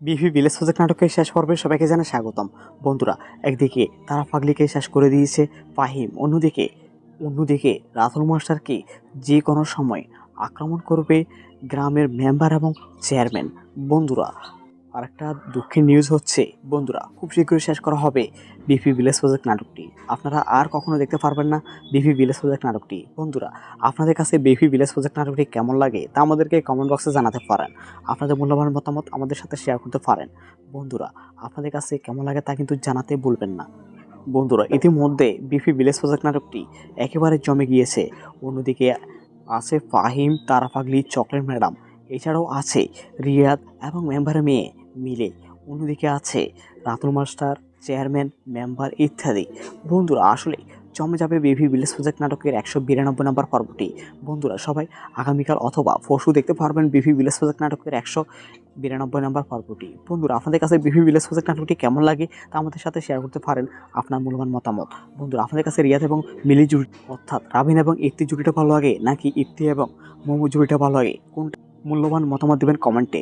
বিভি village project নাটকের শেষ পর্বে সবাইকে জানা স্বাগতম। বন্ধুরা, একদিকে তারা পাগলিকে শেষ করে দিয়েছে ফাহিম, অন্যদিকে অন্যদিকে রাতুল মাস্টারকে যে কোনো সময় আক্রমণ করবে গ্রামের মেম্বার এবং চেয়ারম্যান। বন্ধুরা আরেকটা দুঃখের নিউজ হচ্ছে, বন্ধুরা, খুব শীঘ্রই শেষ করা হবে বিপি ভিলেজ প্রজেক্ট নাটকটি। আপনারা আর কখনো দেখতে পারবেন না বিপি ভিলেজ প্রজেক্ট নাটকটি। বন্ধুরা, আপনাদের কাছে বিপি ভিলেজ প্রজেক্ট নাটকটি কেমন লাগে তা আমাদেরকে কমেন্ট বক্সে জানাতে পারেন। আপনাদের মূল্যবান মতামত আমাদের সাথে শেয়ার করতে পারেন। বন্ধুরা, আপনাদের কাছে কেমন লাগে তা কিন্তু জানাতে ভুলবেন না। বন্ধুরা, ইতিমধ্যে বিপি ভিলেজ প্রজেক্ট নাটকটি একেবারে জমে গিয়েছে। অন্যদিকে আছে ফাহিম তারাফাগলি চকলেট ম্যাডাম, এছাড়াও আছে রিয়াদ এবং মেম্বার মেয়ে। মিলে অন্যদিকে আছে রাতুল মাস্টার, চেয়ারম্যান, মেম্বার ইত্যাদি। বন্ধুরা, আসলে জমে যাবে বিভি ভিলেজ প্রজেক্ট নাটকের একশো বিরানব্বই নম্বর পর্বটি। বন্ধুরা, সবাই আগামীকাল অথবা পরশু দেখতে পারবেন বিভি ভিলেজ প্রজেক্ট নাটকের একশো বিরানব্বই নম্বর পর্বটি। বন্ধুরা, আপনাদের কাছে বিভি ভিলেজ প্রজেক্ট নাটকটি কেমন লাগে তা আমাদের সাথে শেয়ার করতে পারেন আপনার মূল্যবান মতামত। বন্ধুরা, আপনাদের কাছে রিয়াদ এবং মিলি জুড়ি, অর্থাৎ রাবিন এবং ইফতি জুটিটা ভালো লাগে নাকি ইফতি এবং মোমো জুটিটা ভালো লাগে? কোনটা মূল্যবান মতামত দেবেন কমেন্টে।